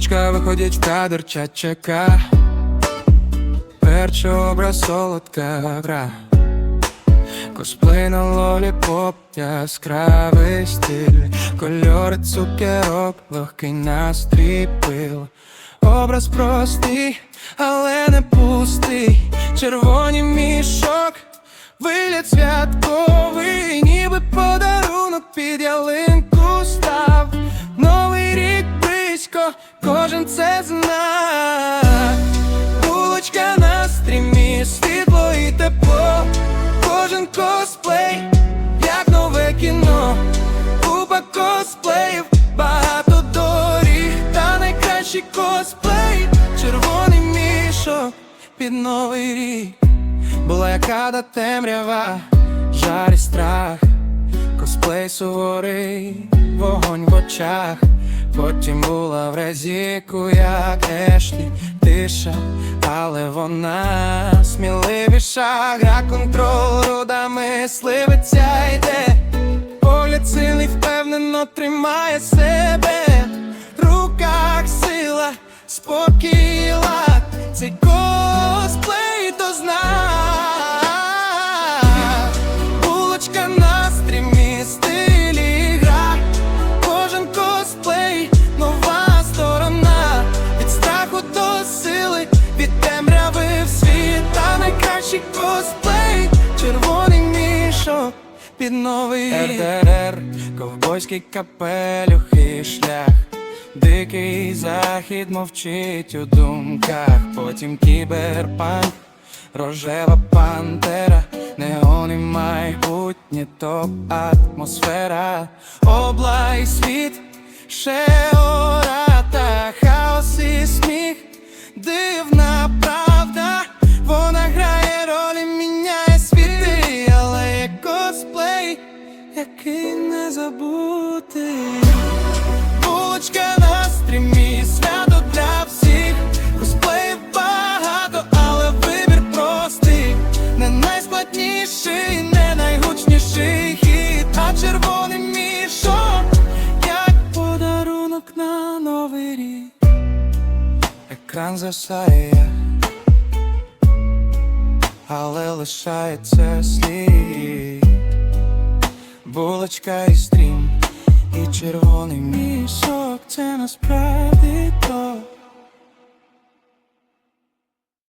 Булочка виходить в кадр ча-чака. Перший образ солодка гра Косплей на лолі-поп, яскравий стиль. Кольори цукерок, легкий настрій пил Образ простий, але не пустий Червоні мішок, вигляд святковий кожен це зна. Булочка на стрімі, світло і тепло. Кожен косплей, як нове кіно. Купа косплеїв, багато доріг. Та найкращий косплей Червоний мішок під новий рік. Була яка темрява, жар і страх. Косплей суворий, вогонь в очах Потім була в резіку, як Ешлі Тиша, але вона сміливіша. Гра контрол руда мисливиця йде. Погляд сильний впевнено тримає себе. В руках сила, спокій і лад. Цей косплей то під новий РДР, капелюх і шлях. Дикий захід мовчить у думках, потім кіберпанк, рожева пантера, неони майбутнє, топ атмосфера, обла і світ, ще який не забути. Булочка на стрімі, свято для всіх. Косплеїв багато, але вибір простий. Не найскладніший, не найгучніший хід. А червоний мішок, як подарунок на новий рік. Екран засає, але лишається слід Булочка і стрім і червоний мішок це насправді